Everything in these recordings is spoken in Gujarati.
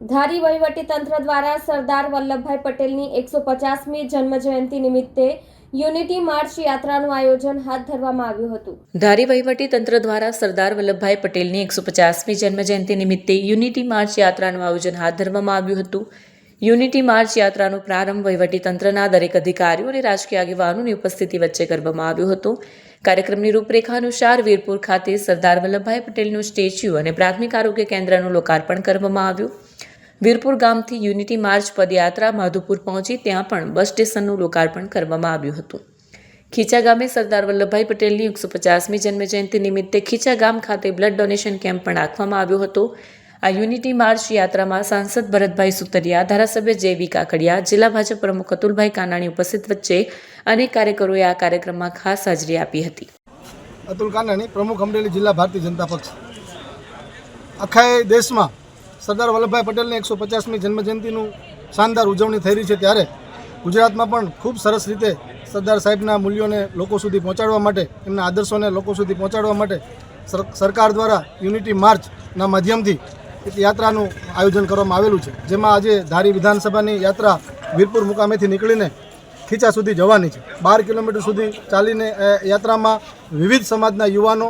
ધારી વહીવટીતંત્ર દ્વારા સરદાર વલ્લભભાઈ પટેલની એકસો પચાસમી જન્મજયંતિ નિમિત્તે યુનિટી માર્ચ યાત્રાનું આયોજન હાથ ધરવામાં આવ્યું હતું. ધારી વહીવટી તંત્ર દ્વારા સરદાર વલ્લભભાઈ પટેલની એકસો પચાસમી જન્મજયંતિ નિમિત્તે યુનિટી માર્ચ યાત્રાનું આયોજન હાથ ધરવામાં આવ્યું હતું. યુનિટી માર્ચ યાત્રાનો પ્રારંભ તંત્રના દરેક અધિકારીઓ અને રાજકીય આગેવાનોની ઉપસ્થિતિ વચ્ચે કરવામાં આવ્યો હતો. કાર્યક્રમની રૂપરેખા અનુસાર વીરપુર ખાતે સરદાર વલ્લભભાઈ પટેલનું સ્ટેચ્યુ અને પ્રાથમિક આરોગ્ય કેન્દ્રનું લોકાર્પણ કરવામાં આવ્યું. વીરપુર ગામથી યુનિટી માર્ચ પદયાત્રા માધુપુર પહોંચી ત્યાં પણ બસ સ્ટેશનનું લોકાર્પણ કરવામાં આવ્યું હતું. ખીચા ગામે સરદાર વલ્લભભાઈ પટેલની એકસો પચાસમી જન્મજયંતિ નિમિત્તે ખીચા ગામ ખાતે બ્લડ ડોનેશન કેમ્પ પણ રાખવામાં આવ્યો હતો. આ યુનિટી માર્ચ યાત્રામાં સાંસદ ભરતભાઈ સુતરિયા, ધારાસભ્ય જેવી કાકડિયા, જિલ્લા ભાજપ પ્રમુખ અતુલભાઈ કાનાણી ઉપસ્થિત વચ્ચે અનેક કાર્યકરોએ આ કાર્યક્રમમાં ખાસ હાજરી આપી હતી. અતુલ કાનાણી, પ્રમુખ અમરેલી જિલ્લા ભારતીય જનતા પક્ષ. આખા દેશમાં સરદાર વલ્લભભાઈ પટેલની એકસો પચાસમી જન્મજયંતિનું શાનદાર ઉજવણી થઈ રહી છે ત્યારે ગુજરાતમાં પણ ખૂબ સરસ રીતે સરદાર સાહેબના મૂલ્યોને લોકો સુધી પહોંચાડવા માટે, એમના આદર્શોને લોકો સુધી પહોંચાડવા માટે સર- સરકાર દ્વારા યુનિટી માર્ચના માધ્યમથી એક યાત્રાનું આયોજન કરવામાં આવેલું છે, જેમાં આજે ધારી વિધાનસભાની યાત્રા વીરપુર મુકામેથી નીકળીને ખીચા સુધી જવાની છે. બાર કિલોમીટર સુધી ચાલીને યાત્રામાં વિવિધ સમાજના યુવાનો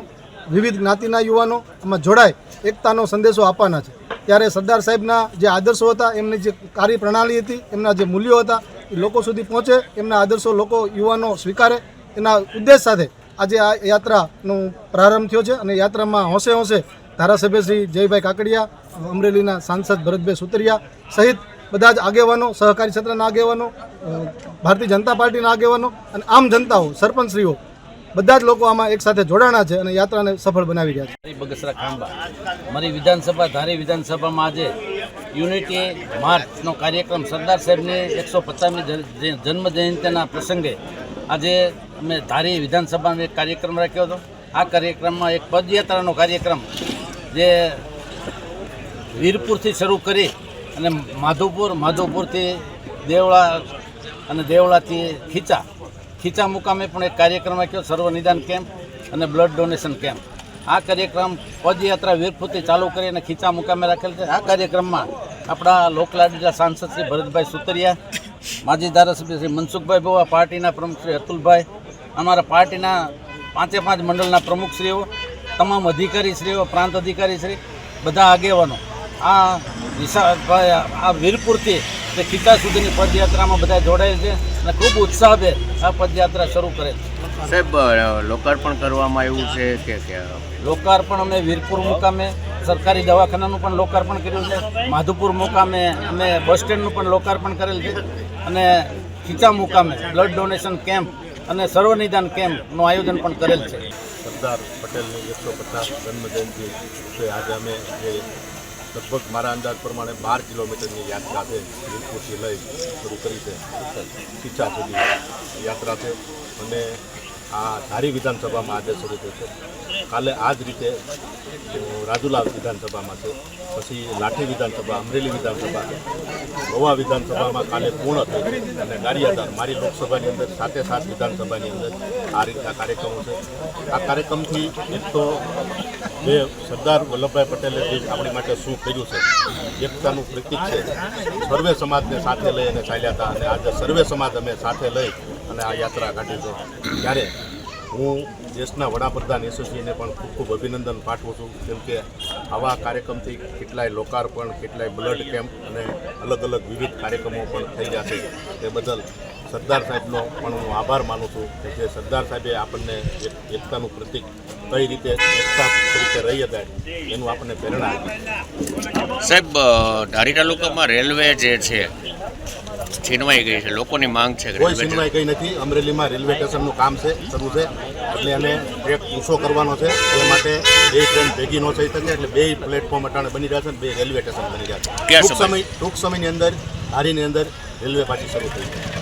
વિવિધ જ્ઞાતિના યુવાનો એમાં જોડાય, એકતાનો સંદેશો આપવાના છે. ત્યારે સરદાર સાહેબના જે આદર્શો હતા, એમની જે કાર્ય પ્રણાલી હતી, એમના જે મૂલ્યો હતા, એ લોકો સુધી પહોંચે, એમના આદર્શો લોકો યુવાનો સ્વીકારે. એના ઉદ્દેશ સાથે આજે આ યાત્રાનો પ્રારંભ થયો છે અને યાત્રામાં હોંશે હોંશે ધારાસભ્ય શ્રી જયભાઈ કાકડિયા, અમરેલીના સાંસદ ભરતભાઈ સુતરિયા સહિત બધા જ આગેવાનો, સહકારી ક્ષેત્રના આગેવાનો ભારતીય જનતા પાર્ટીના આગેવાનો અને આમ જનતાઓ, સરપંચશ્રીઓ બધા જ લોકો આમાં એક સાથે જોડાણા છે અને યાત્રાને સફળ બનાવી રહ્યા છે. બગસરા ખાંભા, મારી વિધાનસભા, ધારી વિધાનસભામાં આજે યુનિટી માર્ચનો કાર્યક્રમ સરદાર સાહેબની એકસો પચાસમી જન્મ જયંતિના પ્રસંગે આજે અમે ધારી વિધાનસભાનો એક કાર્યક્રમ રાખ્યો હતો. આ કાર્યક્રમમાં એક પદયાત્રાનો કાર્યક્રમ જે વીરપુરથી શરૂ કરી અને માધવપુર, માધવપુરથી દેવળા અને દેવળાથી ખીચા ખીચા મુકામે પણ એક કાર્યક્રમ રાખ્યો સર્વ નિદાન કેમ્પ અને બ્લડ ડોનેશન કેમ્પ. આ કાર્યક્રમ પદયાત્રા વીરપુરથી ચાલુ કરી અને ખીચા મુકામે રાખેલ છે. આ કાર્યક્રમમાં આપણા લોકલાડીલા સાંસદ શ્રી ભરતભાઈ સુતરિયા, માજી ધારાસભ્ય શ્રી મનસુખભાઈ બોવા પાર્ટીના પ્રમુખ શ્રી અતુલભાઈ, અમારા પાર્ટીના પાંચે પાંચ મંડળના પ્રમુખશ્રીઓ, તમામ અધિકારીશ્રીઓ, પ્રાંત અધિકારીશ્રી, બધા આગેવાનો. આ વિશાળભાઈ આ વીરપુરથી તે ખીચા સુધીની પદયાત્રામાં બધા જોડાયેલ છે અને ખૂબ ઉત્સાહભેર આ પદયાત્રા શરૂ કરે છે. સાહેબ લોકાર્પણ કરવામાં આવ્યું છે કે કે લોકાર્પણ અમે વીરપુર મુકામે સરકારી દવાખાનાનું પણ લોકાર્પણ કર્યું છે. માધુપુર મુકામે અમે બસ સ્ટેન્ડનું પણ લોકાર્પણ કરેલ છે. અને ખીચા મુકામે બ્લડ ડોનેશન કેમ્પ અને સર્વનિદાન કેમ્પનું આયોજન પણ કરેલ છે. સરદાર પટેલની એકસો પચાસ જન્મજયંતિ આજે અમે જે લગભગ મારા અંદાજ પ્રમાણે બાર કિલોમીટરની યાત્રા છે. વીરપુરથી લઈ શરૂ કરી છે. ખીચા સુધી યાત્રા છે. અને આ ધારી વિધાનસભામાં આજે શરૂ છે કાલે આ જ રીતે રાજુલા વિધાનસભામાં છે. પછી લાઠી વિધાનસભા, અમરેલી વિધાનસભા, ગોવા વિધાનસભામાં કાલે પૂર્ણ થઈ અને ગારિયાદાર મારી લોકસભાની અંદર સાતે સાત વિધાનસભાની અંદર આ રીતના કાર્યક્રમો છે. આ કાર્યક્રમથી એક તો જે સરદાર વલ્લભભાઈ પટેલે જે આપણી માટે શું કર્યું છે, એકતાનું પ્રતિક છે, સર્વે સમાજને સાથે લઈ અને ચાલ્યા હતા અને આજે સર્વે સમાજ અમે સાથે લઈ અને આ યાત્રા કાઢી છે ત્યારે હું દેશના વડાપ્રધાન યશસ્વીને પણ ખૂબ ખૂબ અભિનંદન પાઠવું છું. કેમ કે આવા કાર્યક્રમથી કેટલાય લોકાર્પણ, કેટલાય બ્લડ કેમ્પ અને અલગ અલગ વિવિધ કાર્યક્રમો પણ થઈ ગયા છે. તે બદલ સરદાર સાહેબનો પણ હું આભાર માનું છું કે જે સરદાર સાહેબે આપણને એક એકતાનું પ્રતિક કઈ રીતે એકતા તરીકે રહી હતા એનું આપણને પ્રેરણા આપી. સાહેબ ધારી તાલુકામાં રેલવે જે છે છીનવાઈ ગઈ છે. લોકોની માંગ છે કોઈ છીનવાઈ ગઈ નથી. અમરેલીમાં રેલવે સ્ટેશનનું કામ છે શરૂ છે. એટલે એને ટ્રેક ઊંચો કરવાનો છે. એ માટે બે ટ્રેન ભેગી ન થઈ શકે. એટલે બે પ્લેટફોર્મ અટાણે બની રહ્યા છે અને બે રેલવે સ્ટેશન બની રહ્યા છે. ટૂંક સમય? ટૂંક સમયની અંદર ધારીની અંદર રેલવે પાછી શરૂ થઈ